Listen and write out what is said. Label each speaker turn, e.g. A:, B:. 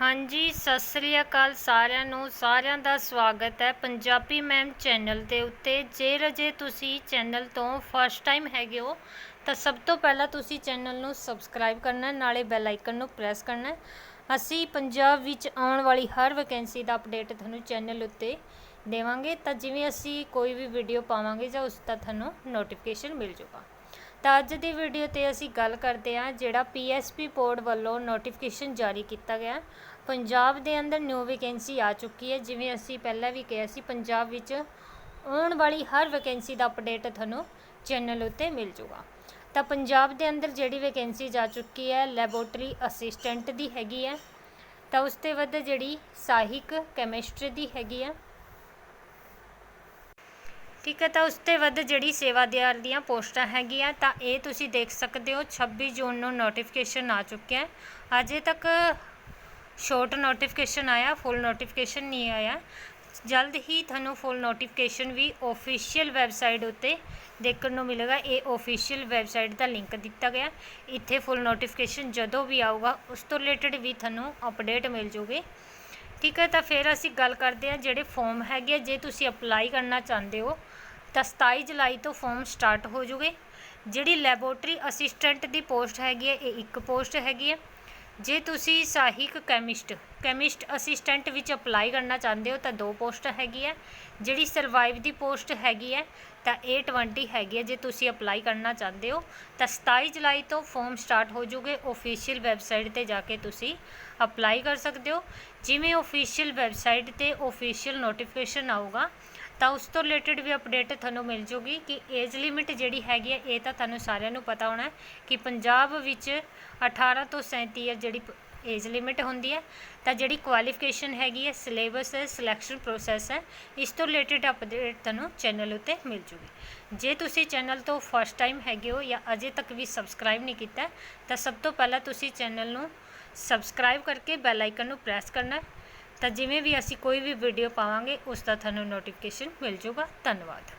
A: ਹਾਂਜੀ, ਸਤਿ ਸ੍ਰੀ ਅਕਾਲ ਸਾਰਿਆਂ ਨੂੰ। ਸਾਰਿਆਂ ਦਾ ਸਵਾਗਤ ਹੈ ਪੰਜਾਬੀ ਮੈਮ ਚੈਨਲ ਦੇ ਉੱਤੇ। ਜੇ ਰਜੇ ਤੁਸੀਂ ਚੈਨਲ ਤੋਂ ਫਸਟ ਟਾਈਮ ਹੈਗੇ ਹੋ, ਤਾਂ ਸਭ ਤੋਂ ਪਹਿਲਾਂ ਤੁਸੀਂ ਚੈਨਲ ਨੂੰ ਸਬਸਕ੍ਰਾਈਬ ਕਰਨਾ ਨਾਲੇ ਬੈਲ ਆਈਕਨ ਨੂੰ ਪ੍ਰੈਸ ਕਰਨਾ ਅਸੀਂ ਪੰਜਾਬ ਵਿੱਚ ਆਉਣ ਵਾਲੀ ਹਰ ਵੈਕੈਂਸੀ ਦਾ ਅਪਡੇਟ ਤੁਹਾਨੂੰ ਚੈਨਲ ਉੱਤੇ ਦੇਵਾਂਗੇ। ਤਾਂ ਜਿਵੇਂ ਅਸੀਂ ਕੋਈ ਵੀ ਵੀਡੀਓ ਪਾਵਾਂਗੇ ਜਾਂ ਉਸ ਦਾ ਤੁਹਾਨੂੰ ਨੋਟੀਫਿਕੇਸ਼ਨ ਮਿਲ ਜਾਊਗਾ ਤਾਂ ਅੱਜ ਦੀ ਵੀਡੀਓ ਤੇ ਅਸੀਂ ਗੱਲ ਕਰਦੇ ਹਾਂ ਜਿਹੜਾ ਪੀਐਸਪੀ ਬੋਰਡ ਵੱਲੋਂ ਨੋਟੀਫਿਕੇਸ਼ਨ ਜਾਰੀ ਕੀਤਾ ਗਿਆ। ਪੰਜਾਬ ਦੇ ਅੰਦਰ ਨਿਊ ਵੈਕੈਂਸੀ ਆ ਚੁੱਕੀ ਹੈ। ਜਿਵੇਂ ਅਸੀਂ ਪਹਿਲਾਂ ਵੀ ਕਿਹਾ ਸੀ, ਪੰਜਾਬ ਵਿੱਚ ਆਉਣ ਵਾਲੀ ਹਰ ਵੈਕੈਂਸੀ ਦਾ ਅਪਡੇਟ ਤੁਹਾਨੂੰ ਚੈਨਲ ਉੱਤੇ ਮਿਲ ਜੂਗਾ ਤਾਂ ਪੰਜਾਬ ਦੇ ਅੰਦਰ ਜਿਹੜੀ ਵੈਕੈਂਸੀ ਜਾ ਚੁੱਕੀ ਹੈ ਲੈਬੋਰਟਰੀ ਅਸਿਸਟੈਂਟ ਦੀ ਹੈਗੀ ਹੈ। ਤਾਂ ਉਸ 'ਤੇ ਵੱਧ ਜਿਹੜੀ ਸਹਾਇਕ ਕੈਮਿਸਟਰੀ ਦੀ ਹੈਗੀ ਹੈ। ਠੀਕ ਹੈ ਤਾਂ ਉਸ 'ਤੇ ਵੱਧ ਜਿਹੜੀ ਸੇਵਾਦਾਰ ਦੀਆਂ ਪੋਸਟਾਂ ਹੈਗੀਆਂ ਤਾਂ ਇਹ ਤੁਸੀਂ ਦੇਖ ਸਕਦੇ ਹੋ 26 ਜੂਨ ਨੂੰ ਨੋਟੀਫਿਕੇਸ਼ਨ ਆ ਚੁੱਕਿਆ ਹੈ। ਅਜੇ ਤੱਕ ਸ਼ੋਰਟ ਨੋਟੀਫਿਕੇਸ਼ਨ ਆਇਆ ਫੁੱਲ ਨੋਟੀਫਿਕੇਸ਼ਨ ਨਹੀਂ ਆਇਆ। ਜਲਦ ਹੀ ਤੁਹਾਨੂੰ ਫੁੱਲ ਨੋਟੀਫਿਕੇਸ਼ਨ ਵੀ ਔਫੀਸ਼ੀਅਲ ਵੈਬਸਾਈਟ ਉੱਤੇ ਦੇਖਣ ਨੂੰ ਮਿਲੇਗਾ। ਇਹ ਔਫੀਸ਼ੀਅਲ ਵੈਬਸਾਈਟ ਦਾ ਲਿੰਕ ਦਿੱਤਾ ਗਿਆ। ਇੱਥੇ ਫੁੱਲ ਨੋਟੀਫਿਕੇਸ਼ਨ ਜਦੋਂ ਵੀ ਆਊਗਾ ਉਸ ਤੋਂ ਰਿਲੇਟਡ ਵੀ ਤੁਹਾਨੂੰ ਅਪਡੇਟ ਮਿਲ ਜੂਗੀ। ਠੀਕ ਹੈ ਤਾਂ ਫਿਰ ਅਸੀਂ ਗੱਲ ਕਰਦੇ ਹਾਂ ਜਿਹੜੇ ਫਾਰਮ ਹੈਗੇ ਆ, ਜੇ ਤੁਸੀਂ ਅਪਲਾਈ ਕਰਨਾ ਚਾਹੁੰਦੇ ਹੋ ਤਾਂ 27 ਜੁਲਾਈ ਤੋਂ ਫਾਰਮ ਸਟਾਰਟ ਹੋ ਜੂਗੇ। ਜਿਹੜੀ ਲੈਬੋਰਟਰੀ ਅਸਿਸਟੈਂਟ ਦੀ ਪੋਸਟ ਹੈਗੀ ਹੈ, ਇਹ ਇੱਕ ਪੋਸਟ ਹੈਗੀ ਹੈ। ਜੇ ਤੁਸੀਂ ਸਹਾਇਕ ਕੈਮਿਸਟ ਕੈਮਿਸਟ ਅਸਿਸਟੈਂਟ ਵਿੱਚ ਅਪਲਾਈ ਕਰਨਾ ਚਾਹੁੰਦੇ ਹੋ, ਤਾਂ ਦੋ ਪੋਸਟ ਹੈਗੀ ਹੈ। ਜਿਹੜੀ ਸਰਵਾਈਵ ਦੀ ਪੋਸਟ ਹੈਗੀ ਹੈ, ਤਾਂ ਇਹ 20 ਹੈਗੀ ਹੈ, ਜੇ ਤੁਸੀਂ ਅਪਲਾਈ ਕਰਨਾ ਚਾਹੁੰਦੇ ਹੋ। ਤਾਂ 27 ਜੁਲਾਈ ਤੋਂ ਫਾਰਮ ਸਟਾਰਟ ਹੋ ਜੂਗੇ। ਔਫੀਸ਼ੀਅਲ ਵੈਬਸਾਈਟ ਤੇ ਜਾ ਕੇ ਤੁਸੀਂ ਅਪਲਾਈ ਕਰ ਸਕਦੇ ਹੋ। ਜਿਵੇਂ ਔਫੀਸ਼ੀਅਲ ਵੈਬਸਾਈਟ ਤੇ ਔਫੀਸ਼ੀਅਲ ਨੋਟੀਫਿਕੇਸ਼ਨ ਆਊਗਾ ਤਾਂ ਉਸ ਤੋਂ ਰਿਲੇਟਡ ਵੀ ਅਪਡੇਟ ਤੁਹਾਨੂੰ ਮਿਲ ਜੂਗੀ ਕਿ ਏਜ ਲਿਮਿਟ ਜਿਹੜੀ ਹੈਗੀ ਹੈ ਇਹ ਤਾਂ ਤੁਹਾਨੂੰ ਸਾਰਿਆਂ ਨੂੰ ਪਤਾ ਹੋਣਾ ਕਿ ਪੰਜਾਬ ਵਿੱਚ 18 ਤੋਂ 37 ਇਅਰ ਜਿਹੜੀ ਏਜ ਲਿਮਿਟ ਹੁੰਦੀ ਹੈ, ਤਾਂ ਜਿਹੜੀ ਕੁਆਲੀਫਿਕੇਸ਼ਨ ਹੈਗੀ ਹੈ ਸਿਲੇਬਸ ਹੈ ਸਿਲੈਕਸ਼ਨ ਪ੍ਰੋਸੈਸ ਹੈ, ਇਸ ਤੋਂ ਰਿਲੇਟਡ ਅਪਡੇਟ ਤੁਹਾਨੂੰ ਚੈਨਲ ਉੱਤੇ ਮਿਲ ਜੂਗੀ। ਜੇ ਤੁਸੀਂ ਚੈਨਲ ਤੋਂ ਫਸਟ ਟਾਈਮ ਹੈਗੇ ਹੋ ਜਾਂ ਅਜੇ ਤੱਕ ਵੀ ਸਬਸਕ੍ਰਾਈਬ ਨਹੀਂ ਕੀਤਾ, ਤਾਂ ਸਭ ਤੋਂ ਪਹਿਲਾਂ ਤੁਸੀਂ ਚੈਨਲ ਨੂੰ ਸਬਸਕ੍ਰਾਈਬ ਕਰਕੇ ਬੈਲ ਆਈਕਨ ਨੂੰ ਪ੍ਰੈਸ ਕਰਨਾ ਤਾਂ ਜਿਵੇਂ ਵੀ ਅਸੀਂ ਕੋਈ ਵੀ ਵੀਡੀਓ ਪਾਵਾਂਗੇ, ਉਸ ਦਾ ਤੁਹਾਨੂੰ ਨੋਟੀਫਿਕੇਸ਼ਨ ਮਿਲ ਜਾਊਗਾ। ਧੰਨਵਾਦ।